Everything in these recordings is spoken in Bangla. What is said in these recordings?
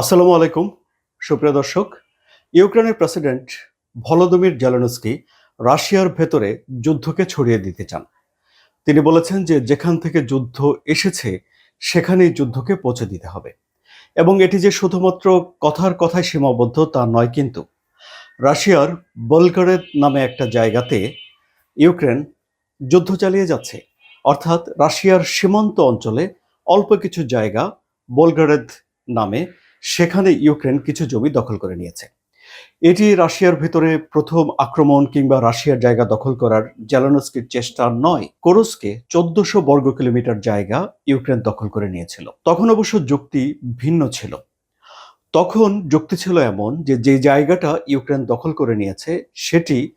আসসালামু আলাইকুম, সুপ্রিয় দর্শক। ইউক্রেনের প্রেসিডেন্ট ভলোদমির জেলেনস্কি রাশিয়ার ভেতরে যুদ্ধকে ছড়িয়ে দিতে চান। তিনি বলেছেন যে যেখান থেকে যুদ্ধ এসেছে, সেখানেই যুদ্ধকে পৌঁছে দিতে হবে। এবং এটি যে শুধুমাত্র কথার কথায় সীমাবদ্ধ তা নয় কিন্তু, রাশিয়ার বলগারেদ নামে একটা জায়গাতে ইউক্রেন যুদ্ধ চালিয়ে যাচ্ছে। অর্থাৎ রাশিয়ার সীমান্ত অঞ্চলে অল্প কিছু জায়গা বলগারেদ নামে সেখানে ইউক্রেন কিছু জমি দখল করে নিয়েছে। এটি রাশিয়ার ভেতরে প্রথম আক্রমণ কিংবা রাশিয়ার জায়গা দখল করার জেলানস্কির চেষ্টা নয়, কোরস্কে চোদ্দশো বর্গ কিলোমিটার জায়গা ইউক্রেন দখল করে নিয়েছিল। তখন অবশ্য যুক্তি ভিন্ন ছিল। তখন যুক্তি ছিল এমন যে যে জায়গাটা ইউক্রেন দখল করে নিয়েছে, সেটি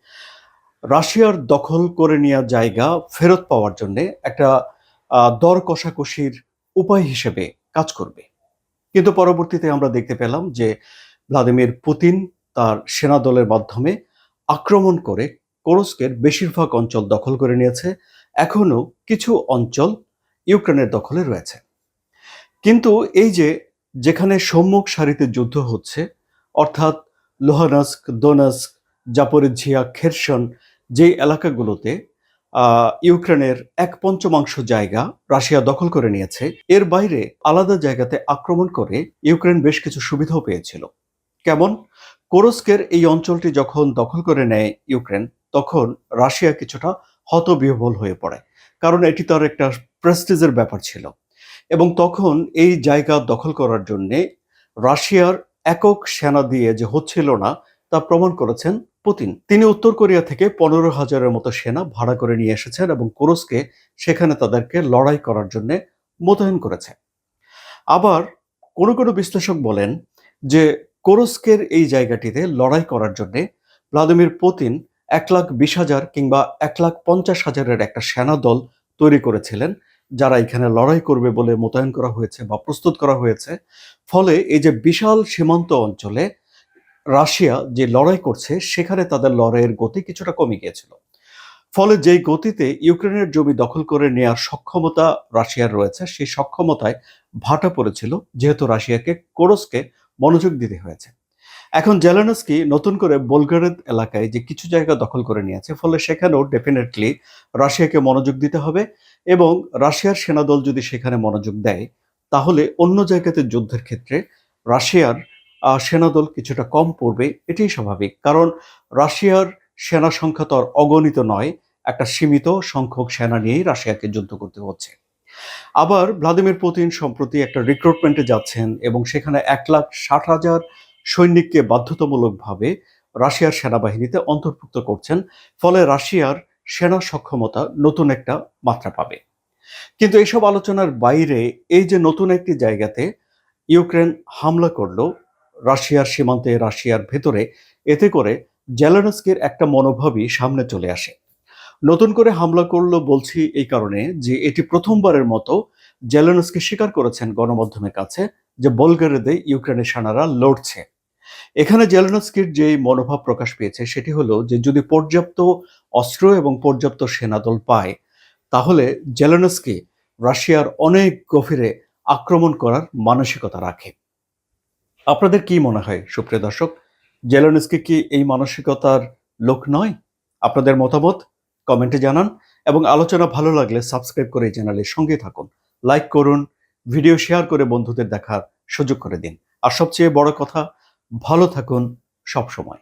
রাশিয়ার দখল করে নেওয়া জায়গা ফেরত পাওয়ার জন্য একটা দর কষাকষির উপায় হিসেবে কাজ করবে। কিন্তু পরবর্তীতে আমরা দেখতে পেলাম যে ভ্লাদিমির পুতিন তার সেনা দলের মাধ্যমে আক্রমণ করে কোরস্কের বেশিরভাগ অঞ্চল দখল করে নিয়েছে। এখনও কিছু অঞ্চল ইউক্রেনের দখলে রয়েছে। কিন্তু এই যে যেখানে সম্মুখ সারিতে যুদ্ধ হচ্ছে, অর্থাৎ লোহানস্ক, দোনস্ক জাপরিঝিয়া খেরসন যে এলাকাগুলোতে ইউক্রেনের এক পঞ্চমাংশ জায়গা রাশিয়া দখল করে নিয়েছে। এর বাইরে আলাদা জায়গাতে আক্রমণ করে ইউক্রেন বেশ কিছু সুবিধাও পেয়েছিল। কেমন? কোরস্কের এই অঞ্চলটি যখন দখল করে নেয় ইউক্রেন, তখন রাশিয়া কিছুটা হতবিহ্বল হয়ে পড়ে, কারণ এটি তার একটা প্রেস্টিজের ব্যাপার ছিল। এবং তখন এই জায়গা দখল করার জন্যে রাশিয়ার একক সেনা দিয়ে যে হচ্ছিল না তা প্রমাণ করেছেন পুতিন। তিনি উত্তর কোরিয়া থেকে পনেরো হাজারের মতো সেনা ভাড়া করে নিয়ে এসেছেন এবং কোরস্কে সেখানে তাদেরকে লড়াই করার জন্য মোতায়েন করেছে। আবার কোনো কোনো বিশ্লেষক বলেন যে কোরস্কের এই জায়গাটিতে লড়াই করার জন্য ভ্লাদিমির পুতিন এক লাখ বিশ হাজার কিংবা এক লাখ পঞ্চাশ হাজারের একটা সেনা দল তৈরি করেছিলেন, যারা এখানে লড়াই করবে বলে মোতায়েন করা হয়েছে বা প্রস্তুত করা হয়েছে। ফলে এই যে বিশাল সীমান্ত অঞ্চলে রাশিয়া যে লড়াই করছে, সেখানে তাদের লড়াইয়ের গতি কিছুটা কমে গিয়েছিল। ফলে যেই গতিতে ইউক্রেনের জমি দখল করে নেওয়ার সক্ষমতা রাশিয়ার রয়েছে, সেই সক্ষমতায় ভাটা পড়েছিল, যেহেতু রাশিয়াকে কোরসকে মনোযোগ দিতে হয়েছে। এখন জেলেনস্কি নতুন করে বোলগারেদ এলাকায় যে কিছু জায়গা দখল করে নিয়েছে, ফলে সেখানেও ডেফিনেটলি রাশিয়াকে মনোযোগ দিতে হবে এবং রাশিয়ার সেনাদল যদি সেখানে মনোযোগ দেয়, তাহলে অন্য জায়গাতে যুদ্ধের ক্ষেত্রে রাশিয়ার সেনাদল কিছুটা কম পড়বে, এটাই স্বাভাবিক। কারণ রাশিয়ার সেনা সংখ্যা তো আর অগণিত নয়, একটা সীমিত সংখ্যক সেনা নিয়েই রাশিয়াকে যুদ্ধ করতে হচ্ছে। আবার ভ্লাদিমির পুতিন সম্প্রতি একটা রিক্রুটমেন্টে যাচ্ছেন এবং সেখানে এক লাখ ষাট হাজার সৈনিককে বাধ্যতামূলকভাবে রাশিয়ার সেনাবাহিনীতে অন্তর্ভুক্ত করছেন, ফলে রাশিয়ার সেনা সক্ষমতা নতুন একটা মাত্রা পাবে। কিন্তু এইসব আলোচনার বাইরে এই যে নতুন একটি জায়গাতে ইউক্রেন হামলা করল রাশিয়ার সীমান্তে রাশিয়ার ভেতরে, এতে করে জেলানস্কির একটা মনোভাবই সামনে চলে আসে। নতুন করে হামলা করল বলছি এই কারণে যে এটি প্রথমবারের মতো জেলেনস্কি স্বীকার করেছেন গণমাধ্যমের কাছে যে বলগারেদে ইউক্রেনের সেনারা লড়ছে। এখানে জেলেনস্কির যে মনোভাব প্রকাশ পেয়েছে সেটি হলো যে যদি পর্যাপ্ত অস্ত্র এবং পর্যাপ্ত সেনাদল পায়, তাহলে জেলেনস্কি রাশিয়ার অনেক গভীরে আক্রমণ করার মানসিকতা রাখে। আপনাদের কি মনে হয়, সুপ্রিয় দর্শক? জেলেনস্কি কি এই মানসিকতার লোক নয়? আপনাদের মতামত কমেন্টে জানান এবং আলোচনা ভালো লাগলে সাবস্ক্রাইব করে এই চ্যানেলের সঙ্গে থাকুন। লাইক করুন, ভিডিও শেয়ার করে বন্ধুদের দেখার সুযোগ করে দিন। আর সবচেয়ে বড় কথা, ভালো থাকুন সব সময়